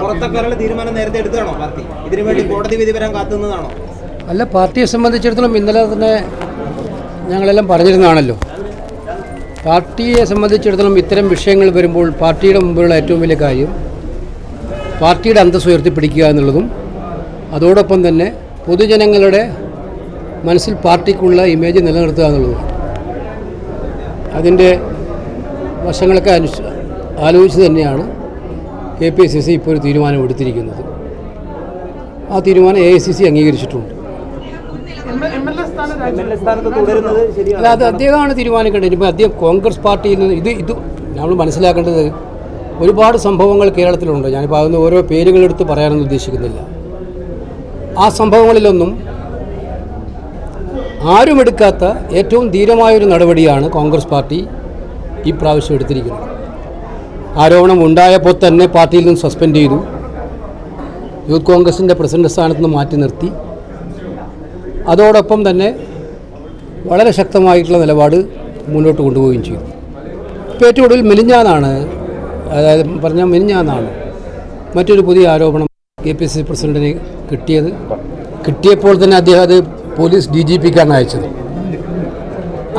പുറത്തൊക്കെ തീരുമാനം നേരത്തെ എടുത്തതാണോ പാർട്ടി? ഇതിനു വേണ്ടി കോടതി വിധി വരാൻ കാത്തുന്നതാണോ അല്ല പാർട്ടിയെ സംബന്ധിച്ചിടത്തോളം ഇന്നലെ തന്നെ ഞങ്ങളെല്ലാം പറഞ്ഞിരുന്നതാണല്ലോ. പാർട്ടിയെ സംബന്ധിച്ചിടത്തോളം ഇത്തരം വിഷയങ്ങൾ വരുമ്പോൾ പാർട്ടിയുടെ മുമ്പിലുള്ള ഏറ്റവും വലിയ കാര്യം പാർട്ടിയുടെ അന്തസ് ഉയർത്തിപ്പിടിക്കുക എന്നുള്ളതും അതോടൊപ്പം തന്നെ പൊതുജനങ്ങളുടെ മനസ്സിൽ പാർട്ടിക്കുള്ള ഇമേജ് നിലനിർത്തുക എന്നുള്ളതും. അതിന്റെ വശങ്ങളൊക്കെ അനുസ ആലോചിച്ച് തന്നെയാണ്. കെ പി സി സി ഇപ്പോൾ ഒരു തീരുമാനം എടുത്തിരിക്കുന്നത്. ആ തീരുമാനം എ ഐ സി സി അംഗീകരിച്ചിട്ടുണ്ട്. എം എ അല്ല അത് അദ്ദേഹമാണ് തീരുമാനിക്കേണ്ടത് ഇപ്പോൾ അദ്ദേഹം കോൺഗ്രസ് പാർട്ടിയിൽ നിന്ന് ഇത് ഇത് നമ്മൾ മനസ്സിലാക്കേണ്ടത് ഒരുപാട് സംഭവങ്ങൾ കേരളത്തിലുണ്ട്. ഞാനിപ്പോൾ അതൊന്നും ഓരോ പേരുകളെടുത്ത് പറയാനൊന്നും ഉദ്ദേശിക്കുന്നില്ല. ആ സംഭവങ്ങളിലൊന്നും ആരും എടുക്കാത്ത ഏറ്റവും ധീരമായൊരു നടപടിയാണ് കോൺഗ്രസ് പാർട്ടി ഈ പ്രാവശ്യം എടുത്തിരിക്കുന്നത്. ആരോപണം ഉണ്ടായപ്പോൾ തന്നെ പാർട്ടിയിൽ നിന്ന് സസ്പെൻഡ് ചെയ്തു. യൂത്ത് കോൺഗ്രസിന്റെ പ്രസിഡന്റ് സ്ഥാനത്ത് നിന്ന് മാറ്റി നിർത്തി. അതോടൊപ്പം തന്നെ വളരെ ശക്തമായിട്ടുള്ള നിലപാട് മുന്നോട്ട് കൊണ്ടുപോവുകയും ചെയ്തു. ഇപ്പോൾ ഏറ്റവും ഒടുവിൽ മെലിഞ്ഞാന്നാണ് അതായത് പറഞ്ഞാൽ മെലിഞ്ഞാന്നാണ് മറ്റൊരു പുതിയ ആരോപണം കെ പി സി പ്രസിഡന്റിന് കിട്ടിയത്. കിട്ടിയപ്പോൾ തന്നെ അദ്ദേഹം അത് പോലീസ് ഡി ജി പിക്കാണ് അയച്ചത്.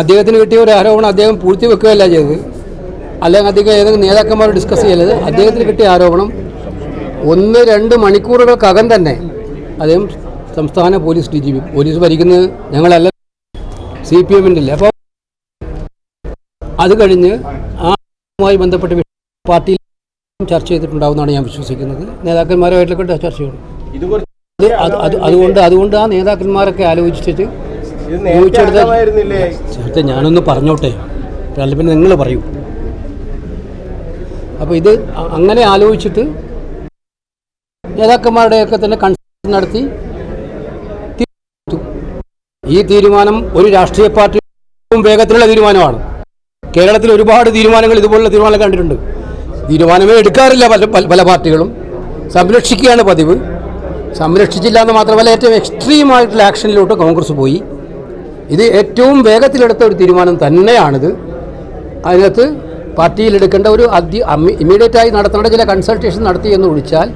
അദ്ദേഹത്തിന് കിട്ടിയ ഒരു ആരോപണം അദ്ദേഹം പൂഴ്ത്തി വെക്കുകയല്ല ചെയ്തത്. അല്ലെങ്കിൽ അദ്ദേഹം ഏതെങ്കിലും നേതാക്കന്മാർ ഡിസ്കസ് ചെയ്യരുത് അദ്ദേഹത്തിന് കിട്ടിയ ആരോപണം ഒന്ന് രണ്ട് മണിക്കൂറുകൾക്കകം തന്നെ അദ്ദേഹം സംസ്ഥാന police D G P police ഭരിക്കുന്നത് ഞങ്ങളല്ല സി പി എമ്മിന്റെ അല്ലേ അപ്പോൾ അത് കഴിഞ്ഞ് ആയി ബന്ധപ്പെട്ട പാർട്ടിയിൽ ചർച്ച ചെയ്തിട്ടുണ്ടാവുമെന്നാണ് ഞാൻ വിശ്വസിക്കുന്നത്. നേതാക്കന്മാരുമായിട്ടൊക്കെ ചർച്ച ചെയ്യണം. അത് അത് അത് അതുകൊണ്ട് അതുകൊണ്ട് ആ നേതാക്കന്മാരൊക്കെ ആലോചിച്ചിട്ട് ചോദിച്ചെടുത്ത ഞാനൊന്ന് പറഞ്ഞോട്ടെ. അല്ല പിന്നെ നിങ്ങൾ പറയൂ. അപ്പോൾ ഇത് അങ്ങനെ ആലോചിച്ചിട്ട് നേതാക്കന്മാരുടെയൊക്കെ തന്നെ കൺസൾട്ട് നടത്തി ഈ തീരുമാനം ഒരു രാഷ്ട്രീയ പാർട്ടി വേഗത്തിലുള്ള തീരുമാനമാണ്. കേരളത്തിൽ ഒരുപാട് തീരുമാനങ്ങൾ ഇതുപോലുള്ള തീരുമാനം കണ്ടിട്ടുണ്ട്. തീരുമാനമേ എടുക്കാറില്ല പല- പല പാർട്ടികളും. സംരക്ഷിക്കുകയാണ് പതിവ്. സംരക്ഷിച്ചില്ല എന്ന് മാത്രമല്ല ഏറ്റവും എക്സ്ട്രീമായിട്ടുള്ള ആക്ഷനിലോട്ട് കോൺഗ്രസ് പോയി. ഇത് ഏറ്റവും വേഗത്തിലെടുത്ത ഒരു തീരുമാനം തന്നെയാണിത്. അതിനകത്ത് പാർട്ടിയിൽ എടുക്കേണ്ട ഒരു അതി ഇമ്മീഡിയറ്റ് ആയി നടത്തേണ്ട ചില കൺസൾട്ടേഷൻ നടത്തി എന്ന് വിളിച്ചാൽ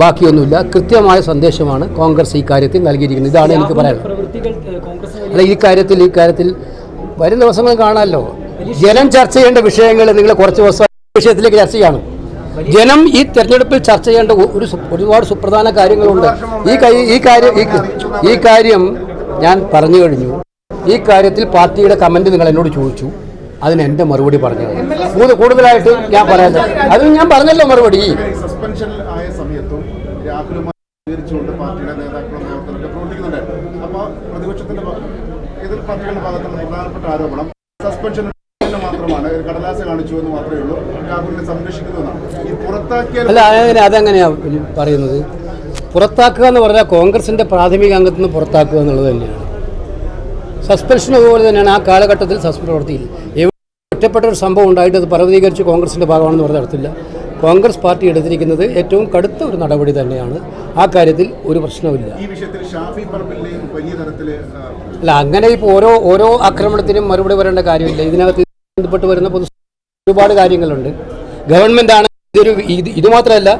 ബാക്കിയൊന്നുമില്ല. കൃത്യമായ സന്ദേശമാണ് കോൺഗ്രസ് ഈ കാര്യത്തിൽ നൽകിയിരിക്കുന്നത്. ഇതാണ് എനിക്ക് പറയാനുള്ളത്. അല്ല ഈ കാര്യത്തിൽ ഈ കാര്യത്തിൽ വരും ദിവസങ്ങൾ കാണാമല്ലോ. ജനം ചർച്ച ചെയ്യേണ്ട വിഷയങ്ങൾ നിങ്ങൾ കുറച്ച് ദിവസം വിഷയത്തിലേക്ക് ചർച്ച ചെയ്യണം. ജനം ഈ തെരഞ്ഞെടുപ്പിൽ ചർച്ച ചെയ്യേണ്ട ഒരു ഒരുപാട് സുപ്രധാന കാര്യങ്ങളുണ്ട്. ഈ ഈ കാര്യം ഈ കാര്യം ഞാൻ പറഞ്ഞു കഴിഞ്ഞു. ഈ കാര്യത്തിൽ പാർട്ടിയുടെ കമന്റ് നിങ്ങൾ എന്നോട് ചോദിച്ചു. അതിന് എന്റെ മറുപടി പറഞ്ഞത് കൂടുതൽ കൂടുതലായിട്ട് ഞാൻ പറയാൻ അത് ഞാൻ പറഞ്ഞല്ലോ മറുപടി. സസ്പെൻഷൻ ആയ സമയത്തും രാഹുലുമായി സ്വീകരിച്ചുകൊണ്ട് പാർട്ടിയുടെ നേതാക്കളും നേതൃത്വമൊക്കെ പ്രവർത്തിക്കുന്നുണ്ടായിരുന്നു. അപ്പോൾ പ്രതിപക്ഷത്തിന്റെ ഭാ- എതിർ പാർട്ടികളുടെ ഭാഗത്തുള്ള പ്രധാനപ്പെട്ട ആരോപണം സസ്പെൻഷൻ മാത്രമാണ്. ഒരു കടലാസ് കാണിച്ചു എന്ന് മാത്രമേ ഉള്ളൂ. രാഹുലിനെ ഈ പുറത്താക്കിയാൽ അല്ല അതെങ്ങനെ അതെങ്ങനെയാ പറയുന്നത്? പുറത്താക്കുക എന്ന് പറഞ്ഞാൽ കോൺഗ്രസിന്റെ പ്രാഥമിക അംഗത്തിൽ നിന്ന് പുറത്താക്കുക എന്നുള്ളത് തന്നെയാണ്. സസ്പെൻഷൻ അതുപോലെ തന്നെയാണ് ആ കാലഘട്ടത്തിൽ സസ്പെൻഷൻ പ്രവർത്തിയില്ല എവിടെ ഒറ്റപ്പെട്ട ഒരു സംഭവം ഉണ്ടായിട്ട് അത് പർവതീകരിച്ച് കോൺഗ്രസിന്റെ ഭാഗമാണെന്ന് പറഞ്ഞ നടത്തില്ല കോൺഗ്രസ് പാർട്ടി എടുത്തിരിക്കുന്നത് ഏറ്റവും കടുത്ത ഒരു നടപടി തന്നെയാണ്. ആ കാര്യത്തിൽ ഒരു പ്രശ്നവുമില്ല. അല്ല അങ്ങനെ ഇപ്പോൾ ഓരോ ഓരോ ആക്രമണത്തിനും മറുപടി വരേണ്ട കാര്യമില്ല. ഇതിനകത്ത് ബന്ധപ്പെട്ട് വരുന്ന പൊതു ഒരുപാട് കാര്യങ്ങളുണ്ട്. ഗവൺമെന്റാണ് ഇതൊരു ഇത് ഇത് മാത്രമല്ല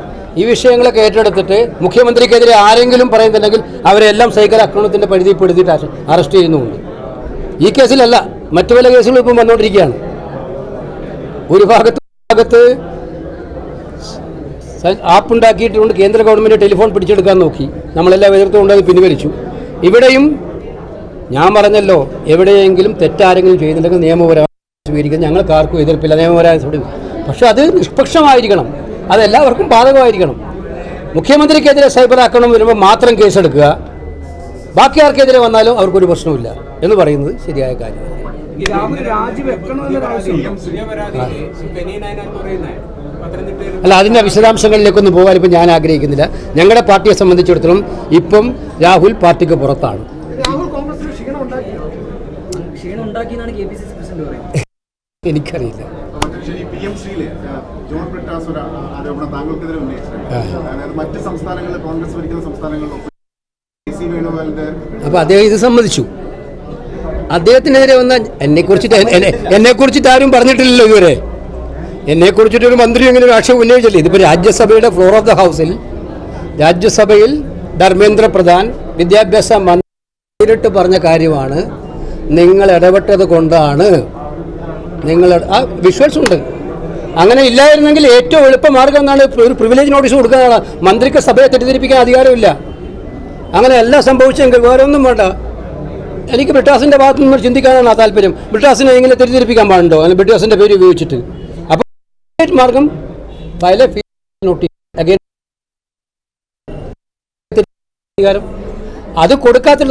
ഈ വിഷയങ്ങളൊക്കെ ഏറ്റെടുത്തിട്ട് മുഖ്യമന്ത്രിക്കെതിരെ ആരെങ്കിലും പറയുന്നുണ്ടെങ്കിൽ അവരെല്ലാം സൈക്കിൾ ആക്രമണത്തിന്റെ പരിധിപ്പെടുത്തിയിട്ട് അറസ്റ്റ് ചെയ്യുന്നുമുണ്ട്. ഈ കേസിലല്ല മറ്റു പല കേസുകളും ഇപ്പം വന്നുകൊണ്ടിരിക്കുകയാണ് ഒരു ഭാഗത്ത് ഭാഗത്ത് ആപ്പ് ഉണ്ടാക്കിയിട്ടുണ്ട് കേന്ദ്ര ഗവൺമെന്റ് ടെലിഫോൺ പിടിച്ചെടുക്കാൻ നോക്കി. നമ്മളെല്ലാം എതിർത്തുകൊണ്ട് അത് പിൻവലിച്ചു. ഇവിടെയും ഞാൻ പറഞ്ഞല്ലോ എവിടെയെങ്കിലും തെറ്റാരെങ്കിലും ചെയ്യുന്നുണ്ടെങ്കിൽ നിയമപരമായി സ്വീകരിക്കുന്നത് ഞങ്ങൾക്ക് ആർക്കും എതിർപ്പില്ല നിയമപരമായി സ്വീകരിക്കും. പക്ഷെ അത് നിഷ്പക്ഷമായിരിക്കണം. അത് എല്ലാവർക്കും ബാധകമായിരിക്കണം. മുഖ്യമന്ത്രിക്കെതിരെ സൈബർ ആക്രമണം വരുമ്പോൾ മാത്രം കേസെടുക്കുക. ബാക്കി ആർക്കെതിരെ വന്നാലും അവർക്കൊരു പ്രശ്നമില്ല എന്ന് പറയുന്നത് ശരിയായ കാര്യമാണ് അല്ല അതിന്റെ വിശദാംശങ്ങളിലേക്കൊന്നും പോകാൻ ഇപ്പം ഞാൻ ആഗ്രഹിക്കുന്നില്ല. ഞങ്ങളുടെ പാർട്ടിയെ സംബന്ധിച്ചിടത്തോളം ഇപ്പം രാഹുൽ പാർട്ടിക്ക് പുറത്താണ്. എനിക്കറിയില്ല. ശരി പി എം സിയിലെ ജോൺ ബ്രിട്ടാസ് ഒരു ആ- ആരോപണം താങ്കൾക്കെതിരെ ഉന്നയിച്ചിട്ടുണ്ട്. അതായത് മറ്റ് സംസ്ഥാനങ്ങളിൽ കോൺഗ്രസ് ഭരിക്കുന്ന സംസ്ഥാനങ്ങളിൽ അപ്പോൾ അദ്ദേഹം ഇത് സമ്മതിച്ചു. അദ്ദേഹത്തിനെതിരെ വന്ന എന്നെ കുറിച്ചിട്ട് എന്നെ കുറിച്ചിട്ട് ആരും പറഞ്ഞിട്ടില്ലല്ലോ ഇതുവരെ. എന്നെ കുറിച്ചിട്ട് ഒരു മന്ത്രി ഇങ്ങനെ ഒരു ആക്ഷേപം ഉന്നയിച്ചില്ലേ? ഇതിപ്പോൾ രാജ്യസഭയുടെ ഫ്ലോർ ഓഫ് ദ ഹൗസിൽ രാജ്യസഭയിൽ ധർമ്മേന്ദ്ര പ്രധാൻ വിദ്യാഭ്യാസ മന്ത്രി നേരിട്ട് പറഞ്ഞ കാര്യമാണ്. നിങ്ങൾ ഇടപെട്ടത് കൊണ്ടാണ്. നിങ്ങൾ ആ വിഷ്വൽസ് ഉണ്ട്. അങ്ങനെ ഇല്ലായിരുന്നെങ്കിൽ ഏറ്റവും എളുപ്പ മാർഗം എന്നാണ് ഒരു പ്രിവിലേജ് നോട്ടീസ് കൊടുക്കുന്നതാണ് മന്ത്രിക്ക് സഭയെ തെറ്റിദ്ധരിപ്പിക്കാൻ അധികാരമില്ല. അങ്ങനെ എല്ലാം സംഭവിച്ചെങ്കിൽ വേറെ ഒന്നും വേണ്ട. എനിക്ക് ബ്രിട്ടാസിന്റെ ഭാഗത്തു നിന്ന് ചിന്തിക്കാനാണ് താല്പര്യം. ബ്രിട്ടാസിനെ എങ്ങനെ തെറ്റിദ്ധരിപ്പിക്കാൻ പാടുണ്ടോ? അല്ലെങ്കിൽ ബ്രിട്ടാസിന്റെ പേര് ഉപയോഗിച്ചിട്ട്. അപ്പോൾ മാർഗം അധികാരം അത് കൊടുക്കാത്ത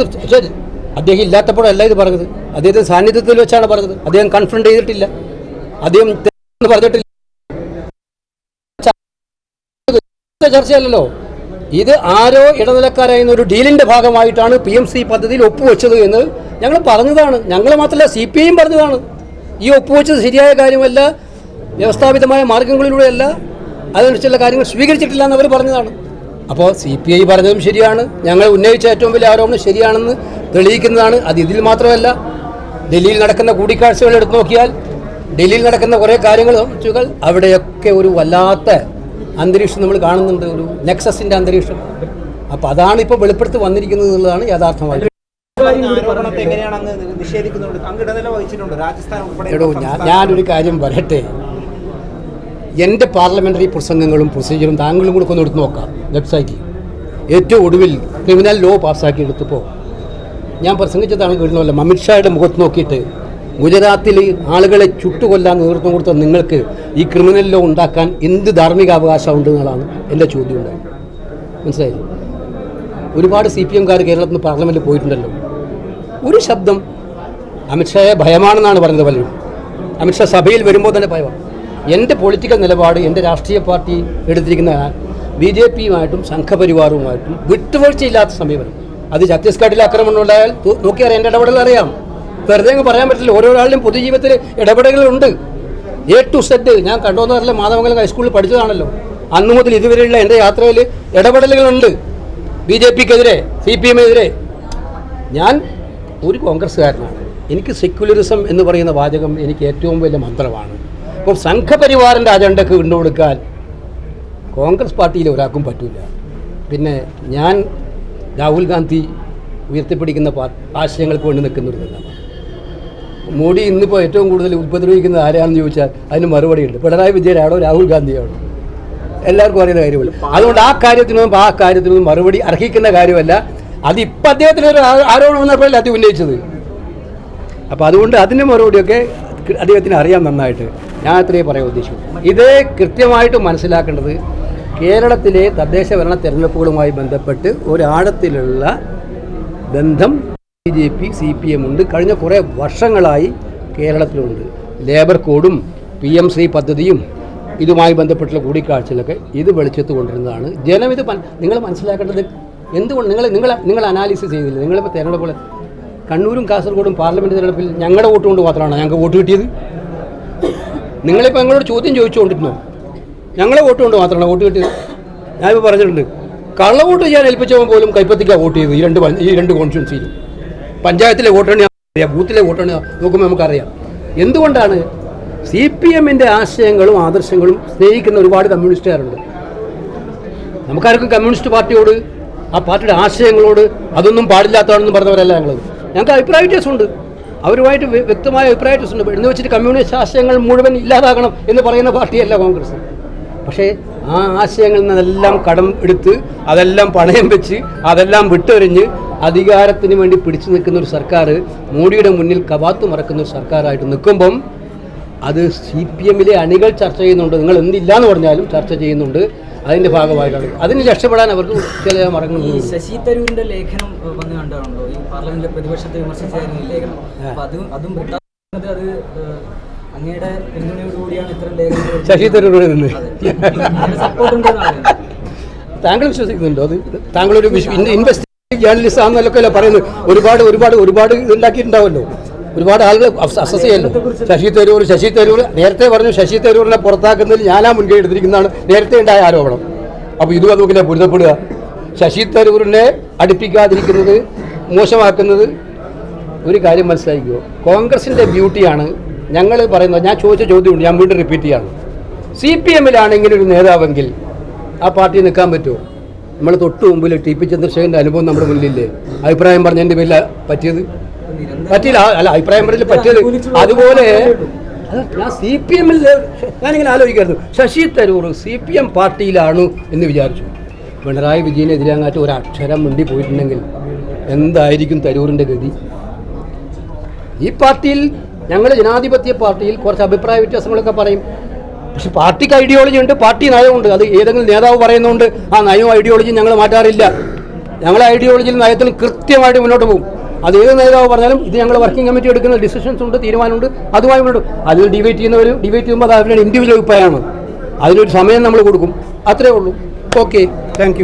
അദ്ദേഹം ഇല്ലാത്തപ്പോഴല്ല ഇത് പറഞ്ഞത്. അദ്ദേഹത്തെ സാന്നിധ്യത്തിൽ വെച്ചാണ് പറഞ്ഞത്. അദ്ദേഹം കൺഫ്രണ്ട് ചെയ്തിട്ടില്ല. അദ്ദേഹം പറഞ്ഞിട്ടില്ല. ചർച്ചയല്ലല്ലോ. ഇത് ആരോ ഇടനിലക്കാരായിരുന്ന ഒരു ഡീലിന്റെ ഭാഗമായിട്ടാണ് പി എം സി പദ്ധതിയിൽ ഒപ്പുവെച്ചത് എന്ന് ഞങ്ങൾ പറഞ്ഞതാണ്. ഞങ്ങൾ മാത്രമല്ല സി പി ഐയും പറഞ്ഞതാണ്. ഈ ഒപ്പുവെച്ചത് ശരിയായ കാര്യമല്ല വ്യവസ്ഥാപിതമായ മാർഗങ്ങളിലൂടെയല്ല അതനുസരിച്ചുള്ള കാര്യങ്ങൾ സ്വീകരിച്ചിട്ടില്ല എന്ന് അവർ പറഞ്ഞതാണ്. അപ്പോൾ സി പി ഐ പറഞ്ഞതും ശരിയാണ്. ഞങ്ങൾ ഉന്നയിച്ച ഏറ്റവും വലിയ ആരോപണം ശരിയാണെന്ന് തെളിയിക്കുന്നതാണ്. അത് ഇതിൽ മാത്രമല്ല ഡൽഹിയിൽ നടക്കുന്ന കൂടിക്കാഴ്ചകൾ എടുത്തു നോക്കിയാൽ ഡൽഹിയിൽ നടക്കുന്ന കുറേ കാര്യങ്ങൾ അവിടെയൊക്കെ ഒരു വല്ലാത്ത അന്തരീക്ഷം നമ്മൾ കാണുന്നുണ്ട് ഒരു നെക്സസിന്റെ അന്തരീക്ഷം. അപ്പോൾ അതാണ് ഇപ്പോൾ വെളിപ്പെടുത്തി വന്നിരിക്കുന്നത് എന്നുള്ളതാണ് യാഥാർത്ഥമായി ആരോപണത്തെ എങ്ങനെയാണ് അങ്ങ് നിഷേധിക്കുന്നുണ്ട് അങ്ങ് ഇടനില വഹിച്ചിട്ടുണ്ട് രാജസ്ഥാൻ ഉൾപ്പെടെ എടോ ഞാൻ ഞാനൊരു കാര്യം പറയട്ടെ. എന്റെ പാർലമെന്ററി പ്രസംഗങ്ങളും പ്രൊസീജിയറും താങ്കളും കൂടെ ഒന്ന് എടുത്ത് നോക്കാം വെബ്സൈറ്റിൽ ഏറ്റവും ഒടുവിൽ ക്രിമിനൽ ലോ പാസ്സാക്കി എടുത്തപ്പോൾ ഞാൻ പ്രസംഗിച്ചതാണ് കേൾക്കണമല്ലോ അമിത്ഷായുടെ മുഖത്ത് നോക്കിയിട്ട് ഗുജറാത്തിൽ ആളുകളെ ചുട്ടുകൊല്ലാൻ നേതൃത്വം കൊടുത്ത നിങ്ങൾക്ക് ഈ ക്രിമിനൽ ലോ ഉണ്ടാക്കാൻ എന്ത് ധാർമ്മിക അവകാശം ഉണ്ട് എന്നുള്ളതാണ് എന്റെ ചോദ്യം ഉണ്ടായത്. മനസ്സിലായില്ലേ ഒരുപാട് സി പി എംകാർ കേരളത്തിൽ നിന്ന് പാർലമെന്റിൽ പോയിട്ടുണ്ടല്ലോ. ഒരു ശബ്ദം അമിത്ഷായെ ഭയമാണെന്നാണ് പറഞ്ഞത് പലരും. അമിത്ഷാ സഭയിൽ വരുമ്പോൾ തന്നെ ഭയമാണ്. എന്റെ പൊളിറ്റിക്കൽ നിലപാട് എന്റെ രാഷ്ട്രീയ പാർട്ടി എടുത്തിരിക്കുന്ന ബി ജെ പിയുമായിട്ടും സംഘപരിവാറുമായിട്ടും വിട്ടുവീഴ്ചയില്ലാത്ത സമീപനം അത് ഛത്തീസ്ഗഡിൽ ആക്രമണം ഉണ്ടായാൽ നോക്കിയാൽ എന്റെ ഇടപെടൽ അറിയാം. വെറുതെ അങ്ങ് പറയാൻ പറ്റില്ല. ഓരോരാളിലും പൊതുജീവിതത്തിൽ ഇടപെടലുകളുണ്ട്. എ ടു സെറ്റ് ഞാൻ കണ്ടുവന്നവരല്ല മാധവമംഗലം ഹൈസ്കൂളിൽ പഠിച്ചതാണല്ലോ. അന്നു മുതൽ ഇതുവരെയുള്ള എന്റെ യാത്രയിൽ ഇടപെടലുകളുണ്ട്. ബി ജെ പിക്കെതിരെ സി പി എമ്മിനെതിരെ. ഞാൻ ഒരു കോൺഗ്രസ്സുകാരനാണ്. എനിക്ക് സെക്യുലറിസം എന്ന് പറയുന്ന വാചകം എനിക്ക് ഏറ്റവും വലിയ മന്ത്രമാണ്. അപ്പോൾ സംഘപരിവാറിന്റെ അജണ്ടക്ക് വിണ്ടുകൊടുക്കാൻ കോൺഗ്രസ് പാർട്ടിയിൽ ഒരാൾക്കും പറ്റില്ല പിന്നെ ഞാൻ രാഹുൽ ഗാന്ധി ഉയർത്തിപ്പിടിക്കുന്ന ആശയങ്ങൾക്ക് വേണ്ടി നിൽക്കുന്നൊരു നേതാവാണ്. മോഡി ഇന്നിപ്പോൾ ഏറ്റവും കൂടുതൽ ഉപദ്രവിക്കുന്നത് ആരാണെന്ന് ചോദിച്ചാൽ അതിന് മറുപടിയുണ്ട്. പിണറായി വിജയനാണോ? രാഹുൽ ഗാന്ധിയാണോ? എല്ലാവർക്കും അറിയുന്ന കാര്യമല്ല? അതുകൊണ്ട് ആ കാര്യത്തിനൊന്നും ആ കാര്യത്തിനൊന്നും മറുപടി അർഹിക്കുന്ന കാര്യമല്ല. അതിപ്പോൾ അദ്ദേഹത്തിന് ഒരു ആരോപണം വന്നപ്പോഴല്ല അത് ഉന്നയിച്ചത്? അപ്പോൾ അതുകൊണ്ട് അതിന്റെ മറുപടിയൊക്കെ അദ്ദേഹത്തിന് അറിയാം നന്നായിട്ട്. ഞാൻ അത്രയേ പറയാൻ ഉദ്ദേശിക്കും. ഇത് കൃത്യമായിട്ട് മനസ്സിലാക്കേണ്ടത് കേരളത്തിലെ തദ്ദേശ ഭരണ തെരഞ്ഞെടുപ്പുകളുമായി ബന്ധപ്പെട്ട് ഒരാഴത്തിലുള്ള ബന്ധം B J P C P M ഉണ്ട്. കഴിഞ്ഞ കുറേ വർഷങ്ങളായി കേരളത്തിലുണ്ട്. ലേബർ കോഡും പി എം ശ്രീ പദ്ധതിയും ഇതുമായി ബന്ധപ്പെട്ടുള്ള കൂടിക്കാഴ്ചയിലൊക്കെ ഇത് വെളിച്ചത്ത് കൊണ്ടിരുന്നതാണ് ജനം ഇത് നിങ്ങൾ മനസ്സിലാക്കേണ്ടത് എന്തുകൊണ്ട് നിങ്ങൾ നിങ്ങൾ നിങ്ങൾ അനാലിസിസ് ചെയ്തില്ല? നിങ്ങളിപ്പോൾ പോലെ കണ്ണൂരും കാസർഗോഡും പാർലമെന്റ് തെരഞ്ഞെടുപ്പിൽ ഞങ്ങളുടെ വോട്ട് കൊണ്ട് മാത്രമാണ് ഞങ്ങൾക്ക് വോട്ട് കിട്ടിയത്. നിങ്ങളിപ്പോൾ ഞങ്ങളോട് ചോദ്യം ചോദിച്ചുകൊണ്ടിരുന്നോ? ഞങ്ങളെ വോട്ട് കൊണ്ട് മാത്രമാണ് വോട്ട് കിട്ടിയത്. ഞാനിപ്പോൾ പറഞ്ഞിട്ടുണ്ട് കള്ളവോട്ട് ചെയ്യാൻ ഏൽപ്പിച്ചവൻ പോലും കൈപ്പത്തിക്കാണ് വോട്ട് ചെയ്തത് ഈ രണ്ട് ഈ രണ്ട് കോൺസ്റ്റിറ്റ്യൻസിയിൽ പഞ്ചായത്തിലെ വോട്ടെണ്ണി അറിയാം ബൂത്തിലെ വോട്ടെണ്ണി നോക്കുമ്പോൾ നമുക്കറിയാം. എന്തുകൊണ്ടാണ് സി പി എമ്മിന്റെ ആശയങ്ങളും ആദർശങ്ങളും സ്നേഹിക്കുന്ന ഒരുപാട് കമ്മ്യൂണിസ്റ്റുകാരുണ്ട്? നമുക്കാർക്കും കമ്മ്യൂണിസ്റ്റ് പാർട്ടിയോട് ആ പാർട്ടിയുടെ ആശയങ്ങളോട് അതൊന്നും പാടില്ലാത്തതാണെന്ന് പറഞ്ഞവരല്ല ഞങ്ങൾ ഞങ്ങൾക്ക് അഭിപ്രായ വ്യത്യാസമുണ്ട്. അവരുമായിട്ട് വ്യ- വ്യക്തമായ അഭിപ്രായ വ്യത്യാസമുണ്ട്. എന്ന് വെച്ചിട്ട് കമ്മ്യൂണിസ്റ്റ് ആശയങ്ങൾ മുഴുവൻ ഇല്ലാതാകണം എന്ന് പറയുന്ന പാർട്ടിയല്ല കോൺഗ്രസ്. പക്ഷേ ആ ആശയങ്ങളിൽ നിന്നെല്ലാം കടം എടുത്ത് അതെല്ലാം പണയം വെച്ച് അതെല്ലാം വിട്ടെറിഞ്ഞ് അധികാരത്തിന് വേണ്ടി പിടിച്ചു നിൽക്കുന്ന ഒരു സർക്കാർ മോഡിയുടെ മുന്നിൽ കവാത്തു മറക്കുന്ന ഒരു സർക്കാരായിട്ട് നിൽക്കുമ്പം അത് സി പി എമ്മിലെ അണികൾ ചർച്ച ചെയ്യുന്നുണ്ട്. നിങ്ങൾ എന്തില്ല എന്ന് പറഞ്ഞാലും ചർച്ച ചെയ്യുന്നുണ്ട്. അതിന്റെ ഭാഗമായിട്ടാണ്. അതിന് രക്ഷപ്പെടാൻ അവർക്ക് ചില മറങ്ങുന്നു ശശി തരൂരിന്റെ ലേഖനം വന്ന് കണ്ടാണല്ലോ. ഈ പാർലമെന്റിലെ പ്രതിപക്ഷത്തെ വിമർശിച്ചായിരുന്നു ഈ ലേഖനം. അതും അതും അത് അങ്ങയുടെ പിന്തുണയോടുകൂടിയാണ് ഇത്തരം ലേഖനങ്ങൾ ശശി തരൂർ നിന്ന്. സപ്പോർട്ട് ഉണ്ടെന്നാണ് പറയുന്നത്. താങ്കൾ വിശ്വസിക്കുന്നുണ്ടോ? അത് താങ്കളൊരു ഇൻവെസ്റ്റിഗേറ്റീവ് ജേർണലിസ്റ്റ് അല്ലേ പറയുന്നത്? ഒരുപാട് ഒരുപാട് ഒരുപാട് ഇതുണ്ടാക്കിയിട്ടുണ്ടാവുമല്ലോ. ഒരുപാട് ആളുകൾ അസസ് ചെയ്യല്ലോ. ശശി തരൂർ ശശി തരൂർ നേരത്തെ പറഞ്ഞു ശശി തരൂരിനെ പുറത്താക്കുന്നതിൽ ഞാനാ മുൻകൈ എടുത്തിരിക്കുന്നതാണ്. നേരത്തെ ഉണ്ടായ ആരോപണം. അപ്പോൾ ഇതും അതുപോലെ പൊരുത്തപ്പെടുക. ശശി തരൂരിനെ അടുപ്പിക്കാതിരിക്കുന്നത് മോശമാക്കുന്നത് ഒരു കാര്യം മനസ്സിലാക്കിയോ കോൺഗ്രസിന്റെ ബ്യൂട്ടിയാണ് ഞങ്ങൾ പറയുന്നത് ഞാൻ ചോദിച്ച ചോദ്യമുണ്ട് ഞാൻ വീണ്ടും റിപ്പീറ്റ് ചെയ്യാണ്. സി പി എമ്മിലാണെങ്കിൽ ഒരു നേതാവെങ്കിൽ ആ പാർട്ടി നിൽക്കാൻ പറ്റുമോ? നമ്മൾ തൊട്ട് മുമ്പിൽ ടി പി ചന്ദ്രശേഖരന്റെ അനുഭവം നമ്മുടെ മുന്നിലില്ലേ? അഭിപ്രായം പറഞ്ഞതിന്റെ പേരിൽ പറ്റിയത്? പറ്റിയില്ല അല്ല അഭിപ്രായം പറഞ്ഞില്ല പറ്റിയത് അതുപോലെ ഞാൻ സി പി എമ്മിൽ ഞാനിങ്ങനെ ആലോചിക്കായിരുന്നു Shashi Tharoor C P M പാർട്ടിയിലാണ് എന്ന് വിചാരിച്ചു. പിണറായി വിജയനെതിരാങ്ങാറ്റ് ഒരു അക്ഷരം മുണ്ടി പോയിട്ടുണ്ടെങ്കിൽ എന്തായിരിക്കും തരൂറിന്റെ ഗതി? ഈ പാർട്ടിയിൽ ഞങ്ങൾ ജനാധിപത്യ പാർട്ടിയിൽ കുറച്ച് അഭിപ്രായ വ്യത്യാസങ്ങളൊക്കെ പറയും. പക്ഷെ പാർട്ടിക്ക് ഐഡിയോളജി ഉണ്ട് പാർട്ടി നയമുണ്ട്. അത് ഏതെങ്കിലും നേതാവ് പറയുന്നതുകൊണ്ട് ആ നയവും ഐഡിയോളജിയും ഞങ്ങൾ മാറ്റാറില്ല. ഞങ്ങളെ ഐഡിയോളജിയിൽ നയത്തിൽ കൃത്യമായിട്ട് മുന്നോട്ട് പോകും. അത് ഏത് നേതാവ് പറഞ്ഞാലും ഇത് ഞങ്ങൾ വർക്കിംഗ് കമ്മിറ്റി എടുക്കുന്ന ഡിസിഷൻസ് ഉണ്ട് തീരുമാനമുണ്ട് അതുമായി മുന്നോട്ട് അതിൽ ഡിബേറ്റ് ചെയ്യുന്നവർ ഡിബേറ്റ് ചെയ്യുമ്പോൾ അത് അവരുടെ ഇൻഡിവിജ്വൽ അഭിപ്രായമാണ്. അതിനൊരു സമയം നമ്മൾ കൊടുക്കും. അത്രേ ഉള്ളൂ. Okay thank